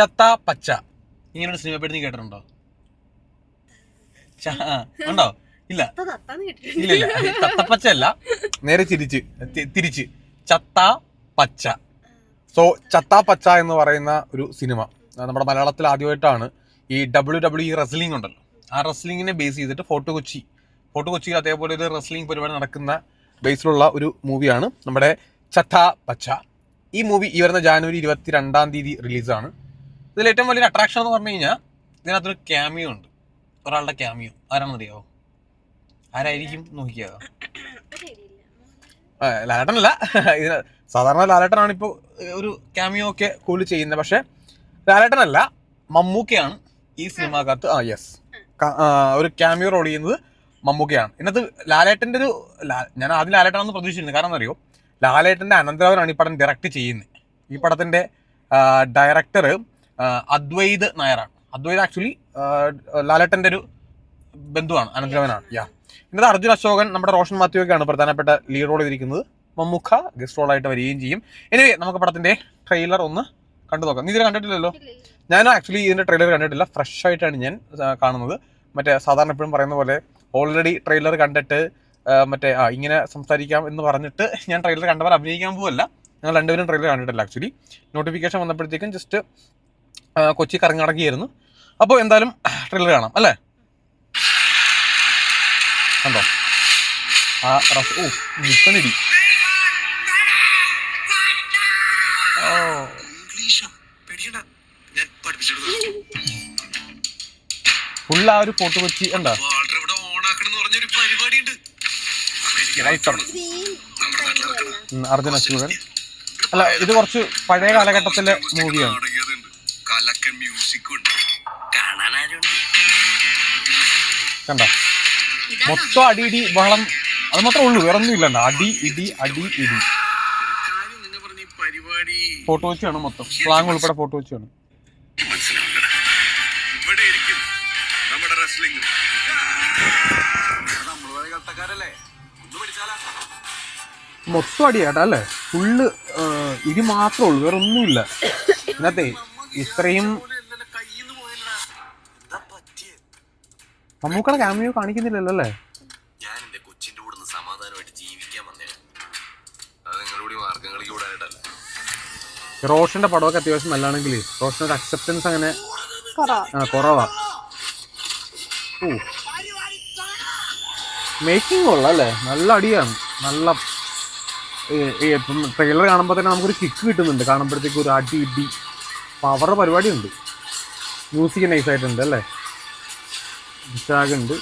ചത്ത പച്ച. ഇങ്ങനെ ഒരു സിനിമ പേര് നീ കേട്ടിട്ടുണ്ടോ? ഉണ്ടോ? ഇല്ല. ഇല്ല ഇല്ല. ചത്തപ്പച്ച അല്ല നേരെ തിരിച്ച് തിരിച്ച്. ചത്ത പച്ച. സോ ചത്ത പച്ച എന്ന് പറയുന്ന ഒരു സിനിമ നമ്മുടെ മലയാളത്തിൽ ആദ്യമായിട്ടാണ് ഈ ഡബ്ല്യു ഡബ്ല്യു ഇ റെസ്ലിംഗ് ഉണ്ടല്ലോ. ആ റെസ്ലിംഗിനെ ബേസ് ചെയ്തിട്ട് ഫോർട്ട് കൊച്ചി. ഫോർട്ട് കൊച്ചിയിൽ അതേപോലെ ഒരു റെസ്ലിംഗ് പരിപാടി നടക്കുന്ന ബേസിലുള്ള ഒരു മൂവിയാണ് നമ്മുടെ ചത്ത പച്ച. ഈ മൂവി ഈ വരുന്ന ജാനുവരി ഇരുപത്തി രണ്ടാം തീയതി റിലീസാണ് ഇതിൽ ഏറ്റവും വലിയൊരു അട്രാക്ഷൻ എന്ന് പറഞ്ഞു കഴിഞ്ഞാൽ ഇതിനകത്തൊരു ക്യാമിയോ ഉണ്ട്. ഒരാളുടെ ക്യാമിയോ ആരാണെന്ന് അറിയാവോ ആരായിരിക്കും നോക്കിയാ ലാലേട്ടനല്ല. ഇതിന് സാധാരണ ലാലേട്ടനാണ് ഇപ്പോൾ ഒരു ക്യാമിയോ ഒക്കെ കൂടുതൽ ചെയ്യുന്നത്. പക്ഷെ ലാലേട്ടനല്ല മമ്മൂക്കയാണ് ഈ സിനിമക്കകത്ത്. ആ യെസ് ഒരു ക്യാമിയോ റോൾ ചെയ്യുന്നത് മമ്മൂക്കയാണ്. ഇതിനകത്ത് ലാലേട്ടന്റെ ഒരു ഞാൻ ആദ്യം ലാലേട്ടനാണെന്ന് പ്രതീക്ഷിച്ചിരുന്നു. കാരണം അറിയോ ലാലേട്ടന്റെ അനന്തരവനാണ് ഈ പടം ഡയറക്റ്റ് ചെയ്യുന്നത്. ഈ പടത്തിന്റെ ഡയറക്ടർ അദ്വൈത് നായറാണ് അദ്വൈത് ആക്ച്വലി ലാലട്ടന്റെ ഒരു ബന്ധുവാണ് അനന്തരവനാണ് യാ ഇന്നത്തെ അർജുൻ അശോകൻ നമ്മുടെ റോഷൻ മാത്യു ഒക്കെയാണ് പ്രധാനപ്പെട്ട ലീഡ് റോൾ ചെയ്തിരിക്കുന്നത് മമ്മുഖ ഗസ്റ്റ് റോളായിട്ട് വരികയും ചെയ്യും. എനിവേ നമുക്ക് പടത്തിന്റെ ട്രെയിലർ ഒന്ന് കണ്ടു നോക്കാം. നീ ഇതിൽ കണ്ടിട്ടില്ലല്ലോ. ഞാൻ ആക്ച്വലി ഇതിന്റെ ട്രെയിലർ കണ്ടിട്ടില്ല. ഫ്രഷ് ആയിട്ടാണ് ഞാൻ കാണുന്നത്. മറ്റേ സാധാരണ എപ്പോഴും പറയുന്ന പോലെ ഓൾറെഡി ട്രെയിലർ കണ്ടിട്ട് മറ്റേ ആ ഇങ്ങനെ സംസാരിക്കാം എന്ന് പറഞ്ഞിട്ട് ഞാൻ ട്രെയിലർ കണ്ടവർ അഭിനയിക്കാൻ പോവല്ല. ഞങ്ങൾ രണ്ടുപേരും ട്രെയിലർ കണ്ടിട്ടില്ല ആക്ച്വലി നോട്ടിഫിക്കേഷൻ വന്നപ്പോഴത്തേക്കും ജസ്റ്റ് കൊച്ചി കറങ്ങി നടക്കുകയായിരുന്നു അപ്പോൾ എന്തായാലും ട്രെയിലർ കാണാം അല്ലേ? കണ്ടോ? ആ റസ് ഓ പഠിപ്പിച്ചെടുത്തു ഫുൾ ആ ഒരു ഫോട്ടോ കൊച്ചി എന്താ? അർജുന നടക്കണം അല്ല ഇത് കുറച്ച് പഴയ കാലഘട്ടത്തിലെ മൂവിയാണ് കണ്ടോ? മൊത്തം അടി ഇടി ബഹളം. അത് മാത്രമേ ഉള്ളൂ വേറെ ഒന്നും ഇല്ലണ്ട അടി ഇടി അടി ഇടി. ഫോട്ടോ വെച്ചാണ് മൊത്തം. സ്ലാങ് ഉൾപ്പെടെ ഫോട്ടോ വെച്ചാണ് മൊത്തം അടിയാട്ടാ അല്ലേ? ഫുള്ള് ഇടി മാത്രമേ ഉള്ളൂ വേറെ ഒന്നുമില്ല ഇതിനകത്തെ ഇത്രയും മമ്മൂക്കടെ ക്യാമിയോ കാണിക്കുന്നില്ലല്ലോ അല്ലേ? ഞാൻ എന്റെ കൊച്ചിന്റെ കൂടെ സമാധാനമായിട്ട് ജീവിക്കാൻ വന്നേനെ അത് നിങ്ങളുടെ മാർഗങ്ങൾക്ക് കൂടെ ആയിട്ടല്ല. റോഷന്റെ പടമൊക്കെ അത്യാവശ്യം നല്ലതാണെങ്കിൽ റോഷന്റെ ഒരു അക്സെപ്റ്റൻസ് അങ്ങനെ കുറവാ. ആ കുറവാ. ഓ. മേക്കിംഗ് കൊള്ളാം അല്ലേ? നല്ല അടിയാണ്. നല്ല ഇപ്പം ട്രെയിലർ കാണുമ്പോൾ തന്നെ നമുക്കൊരു കിക്ക് കിട്ടുന്നുണ്ട്. കാണുമ്പോഴത്തേക്ക് ഒരു അടി ഇടി പവർ പരിപാടിയുണ്ട്. മ്യൂസിക് നൈസ് ആയിട്ടുണ്ട് അല്ലേ? ഉണ്ട്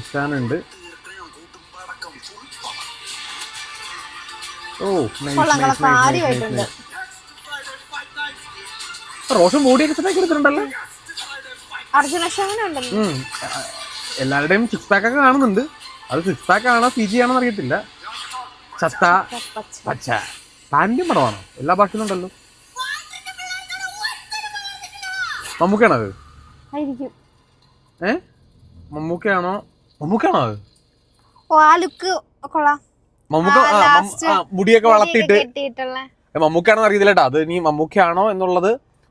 ഇഷാനുണ്ട് ഓ. റോഷൻ ബോഡിയൊക്കെ സെറ്റാക്കി എടുത്തിട്ടുണ്ടല്ലോ? എല്ലാവരുടെയും സിക്സ് പാക്ക് ഒക്കെ കാണുന്നുണ്ട്. അത് സിക്സ് പാക്ക് ആണോ പി ജി ആണോ അറിയത്തില്ല ചത്ത പച്ച. പാന്റും പടമാണോ? എല്ലാ ഭാഷയിലും ഉണ്ടല്ലോ. നമുക്കാണത് ആയിരിക്കും. ഏ? മമ്മൂക്കയാണോ? മമ്മൂക്കാണോ അത്? ഓ ആ ലുക്ക് കൊള്ളാം. മമ്മൂക്ക ആ, ആ, last ആ, മുടിയൊക്കെ വളർത്തിയിട്ട്. കെട്ടിയിട്ടുള്ള. മമ്മൂക്കാണെന്ന് അറിയത്തില്ല കേട്ടോ അത് നീ മമ്മൂക്കയാണോ എന്നുള്ളത്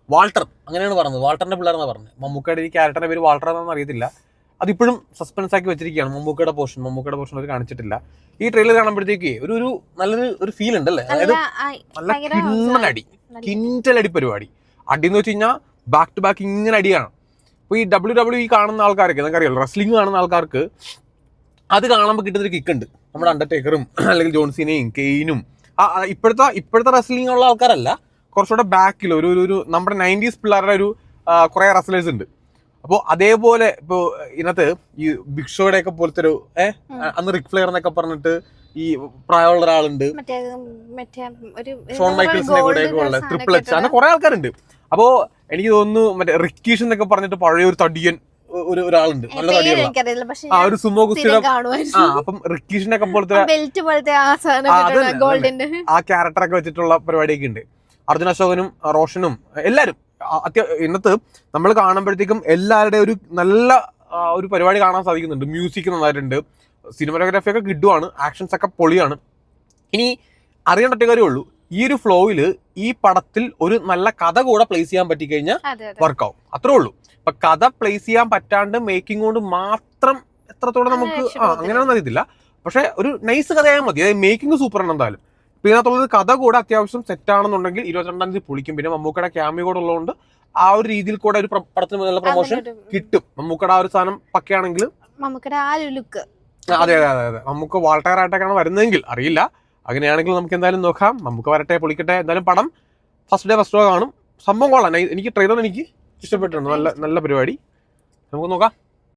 വാൾട്ടർ. അങ്ങനെയാണ് പറഞ്ഞത്. വാൾട്ടറിന്റെ പിള്ളേരെന്നാ പറഞ്ഞത്. മമ്മൂക്കയുടെ ഈ ക്യാരക്ടറിന്റെ പേര് വാൾട്ടർ എന്നാണെന്ന് അറിയത്തില്ല. അതിപ്പോഴും സസ്പെൻസ് ആക്കി വെച്ചിരിക്കുകയാണ് മമ്മൂക്കയുടെ പോർഷൻ മമ്മൂക്കയുടെ പോർഷൻ അവർ കാണിച്ചിട്ടില്ല. ഈ ട്രെയിലർ കാണുമ്പോഴത്തേക്ക് ഒരു ഒരു നല്ലൊരു ഒരു ഫീൽ ഉണ്ട് അല്ലേ അതായത് നല്ല ആ, നല്ല ഭയങ്കര കിണ്ണനടി നല്ല- കിന്റലടി പരിപാടി. അടി എന്ന് വെച്ച് കഴിഞ്ഞാൽ ബാക്ക് ടു ബാക്ക് ഇങ്ങനെ അടിയാണ്. അപ്പോൾ ഈ ഡബ്ല്യു ഡബ്ല്യു ഇ കാണുന്ന ആൾക്കാർക്ക് നിങ്ങൾക്കറിയാലോ റെസ്ലിംഗ് കാണുന്ന ആൾക്കാർക്ക് അത് കാണുമ്പോൾ കിട്ടുന്നൊരു കിക്ക് ഉണ്ട്. നമ്മുടെ അണ്ടർടേക്കറും അല്ലെങ്കിൽ ജോൺസിനെയും കെയിനും ഇപ്പോഴത്തെ ഇപ്പോഴത്തെ റെസ്ലിംഗ് ഉള്ള ആൾക്കാരല്ല. കുറച്ചുകൂടെ ബാക്കിൽ ഒരു ഒരു- നമ്മുടെ നയന്റീസ് പിള്ളേരുടെ ഒരു കുറേ റെസ്ലേഴ്സ് ഉണ്ട്. അപ്പോൾ അതേപോലെ ഇപ്പോൾ ഇതിനകത്ത് ഈ ബിഗ് ഷോയുടെ ഒക്കെ പോലത്തെ ഒരു ഏഹ് അന്ന് റിക് ഫ്ലെയർ എന്നൊക്കെ പറഞ്ഞിട്ട് ഈ പ്രായമുള്ള ഒരാളുണ്ട്. ഷോൺ മൈക്കിൾസിന്റെ കൂടെ ഒക്കെ ഉള്ള ട്രിപ്പിൾ എച്ച് അങ്ങനെ കുറെ ആൾക്കാരുണ്ട്. അപ്പോ എനിക്ക് തോന്നുന്നു മറ്റേ റിക്കീഷ് എന്നൊക്കെ പറഞ്ഞിട്ട് പഴയ ഒരു തടിയൻ ഒരു ഒരാളുണ്ട്. നല്ല തടിയുള്ള. ആ ഒരു സുമോ കുസ്തിയുടെ ആ അപ്പം റിക്കീഷിന്റെ ഒക്കെ പോലത്തെ ആ ക്യാരക്ടറൊക്കെ വെച്ചിട്ടുള്ള പരിപാടിയൊക്കെ ഉണ്ട്. അർജുന അശോകനും റോഷനും എല്ലാരും. അത്യ ഇന്നത്തെ നമ്മൾ കാണുമ്പോഴത്തേക്കും എല്ലാവരുടെയും ഒരു നല്ല ഒരു പരിപാടി കാണാൻ സാധിക്കുന്നുണ്ട്. മ്യൂസിക് നന്നായിട്ടുണ്ട്. സിനിമാറ്റോഗ്രാഫി ഒക്കെ കിഡുവാണ് ആക്ഷൻസ് ഒക്കെ പൊളിയാണ്. ഇനി അറിയേണ്ട ഒറ്റ കാര്യമേ ഉള്ളൂ. ഈ ഒരു ഫ്ലോയിൽ ഈ പടത്തിൽ ഒരു നല്ല കഥ കൂടെ പ്ലേസ് ചെയ്യാൻ പറ്റിക്കഴിഞ്ഞാൽ വർക്കാവും അത്രേ ഉള്ളൂ. ഇപ്പൊ കഥ പ്ലേസ് ചെയ്യാൻ പറ്റാണ്ട് മേക്കിംഗ് കൊണ്ട് മാത്രം എത്രത്തോളം നമുക്ക് ആ അങ്ങനെയൊന്നും അറിയത്തില്ല. പക്ഷെ ഒരു നൈസ് കഥയായാൽ മതി. അതായത് മേക്കിംഗ് സൂപ്പർ ആണ് എന്തായാലും. ഇപ്പൊ ഇതിനകത്തുള്ളത് കഥ കൂടെ അത്യാവശ്യം സെറ്റ് ആണെന്നുണ്ടെങ്കിൽ ഇരുപത്തിരണ്ടാം തീയതി പൊളിക്കും. പിന്നെ മമ്മൂക്കയുടെ ക്യാമിയോ കൂടെ ഉള്ളതുകൊണ്ട് ആ ഒരു രീതിയിൽ കൂടെ ഒരു പടത്തിന് നല്ല പ്രൊമോഷൻ കിട്ടും. മമ്മൂക്കയുടെ ആ ഒരു സാധനം പക്കയാണെങ്കിൽ ആ ഒരു ലുക്ക് അതെ അതെ അതെ അതെ. നമുക്ക് വാൾട്ടയർ ആയിട്ടൊക്കെയാണ് വരുന്നതെങ്കിൽ അറിയില്ല. അങ്ങനെയാണെങ്കിൽ നമുക്ക് എന്തായാലും നോക്കാം. നമുക്ക് വരട്ടെ പൊളിക്കട്ടെ. എന്തായാലും പടം ഫസ്റ്റ് ഡേ ഫസ്റ്റ് ഡോ കാണും. സംഭവം കൊള്ളാം. എനിക്ക് ട്രെയിലർ എനിക്ക് ഇഷ്ടപ്പെട്ടിട്ടുണ്ട്. നല്ല നല്ല പരിപാടി. നമുക്ക് നോക്കാം.